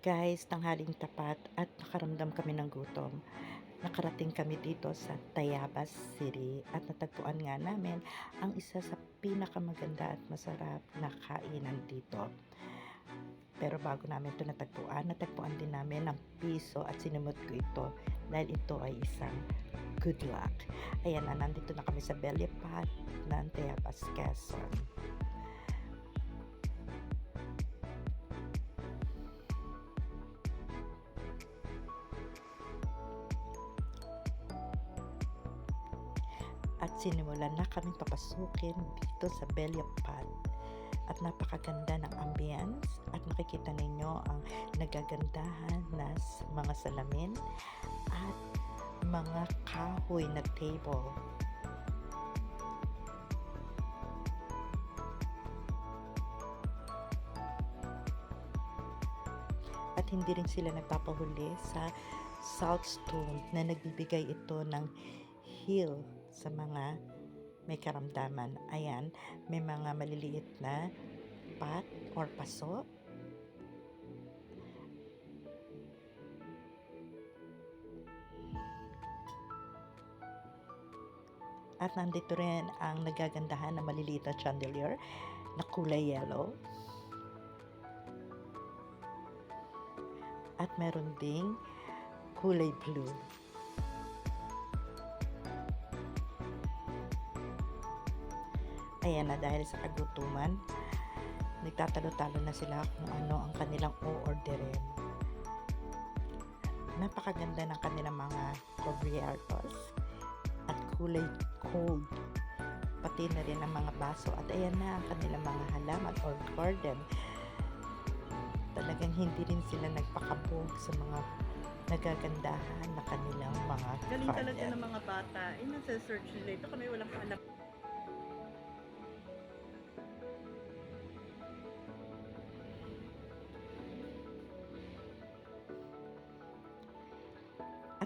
Guys, tanghaling tapat at nakaramdam kami ng gutom. Nakarating kami dito sa Tayabas City at natagpuan nga namin ang isa sa pinakamaganda at masarap na kainan dito. Pero bago namin ito natagpuan, natagpuan din namin ang piso at sinumot ko ito dahil ito ay isang good luck. Ayan na, nandito na kami sa belly pot ng Tayabas, Quezon. At sinimulan na kaming papasukin dito sa Belly Pot. At napakaganda ng ambience at makikita ninyo ang nagagandahan na mga salamin at mga kahoy na table. At hindi rin sila nagpapahuli sa South Stone na nagbibigay ito ng heal sa mga may karamdaman. Ayan, may mga maliliit na pat or paso. At nandito rin ang nagagandahan na maliliit na chandelier na kulay yellow. At meron ding kulay blue. Ayan na dahil sa kagutuman, nagtatalo-talo na sila kung ano ang kanilang o-orderin. Napakaganda ng kanilang mga cubiertos at kulay cold. Pati na rin ang mga baso at ayan na ang kanilang mga halaman or garden. Talagang hindi rin sila nagpakabog sa mga nagagandahan na kanilang mga Galing talaga ng mga bata. Eh, nasa search nila. Ito kami walang paalam.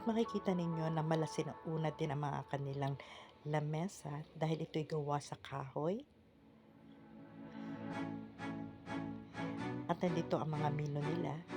Makikita ninyo na malasinuna din ang mga kanilang lamesa dahil ito'y gawa sa kahoy. At nandito ang mga menu nila.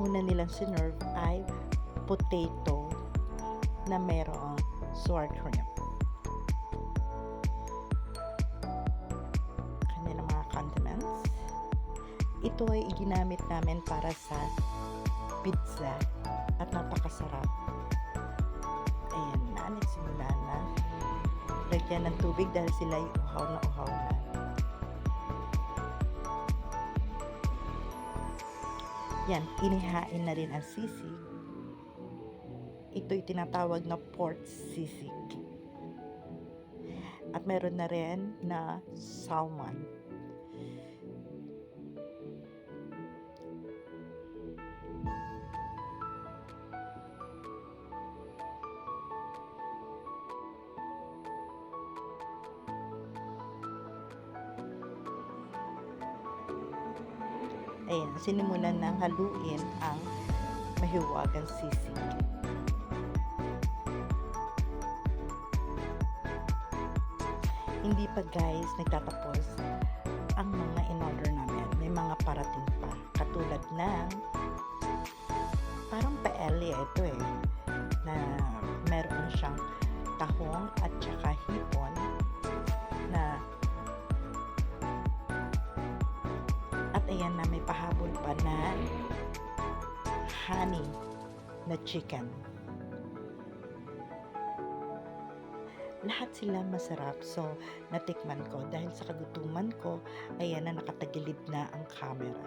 Una nilang sinerve ay potato na merong sour cream. Kanilang mga condiments. Ito ay ginamit namin para sa pizza at napakasarap. Ayan na, nagsimula na. Lagyan ng tubig dahil sila ay uhaw na uhaw na. Yan, inihain na rin ang sisig. Ito'y tinatawag na pork sisig. At meron na rin na salmon. Ayan, sinimulan ng haluin ang mahiwagang sisig. Hindi pa guys nagtatapos ang mga in-order namin. May mga parating pa. Katulad ng parang paella ito eh. Na meron siyang tahong at saka hipon ayan na may pahabol pa na honey na chicken. Lahat sila masarap. So, natikman ko. Dahil sa kagutuman ko, ayan na nakatagilid na ang camera.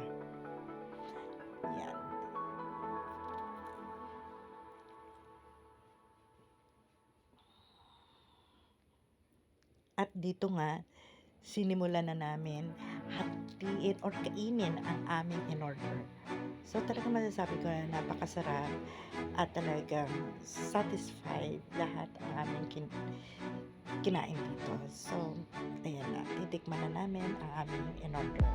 Yan. At dito nga, sinimulan na namin hatiin or kainin ang aming in-order. So talagang masasabi ko na napakasarap at talagang satisfied lahat ang aming kin- kinain dito. So, ayan na, titikman na namin ang aming in-order.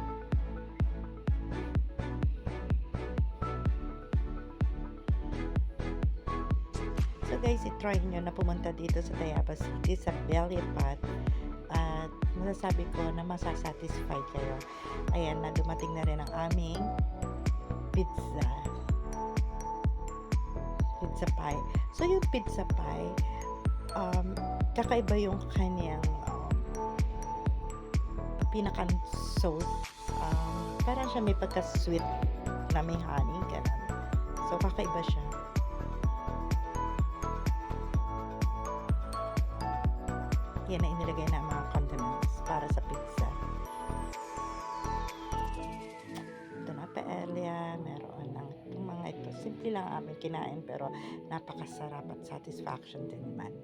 So guys, itry nyo na pumunta dito sa Tayabas City sa Belly Pot masasabi ko na masasatisfied kayo. Ayan na, dumating na rin ang aming pizza. Pizza pie. So yung pizza pie, um, kakaiba yung kanyang um, pinakang sauce. Um, parang siya may pagka-sweet na may honey, ganun. So kakaiba siya. Yan na inilagay na ang mga condiments para sa pizza. Ito na paella, meron ng yung mga ito. Simple lang ang aming kinain pero napakasarap at satisfaction din naman.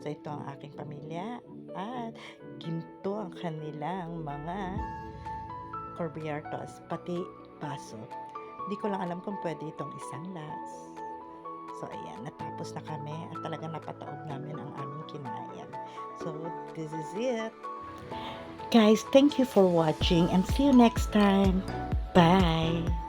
So ito ang aking pamilya at ginto ang kanilang mga corbiertos, pati baso. Hindi ko lang alam kung pwede itong isang las. So, ayan, natapos na kami at talagang napataob namin ang aming kinain. So, this is it. Guys, thank you for watching and see you next time. Bye!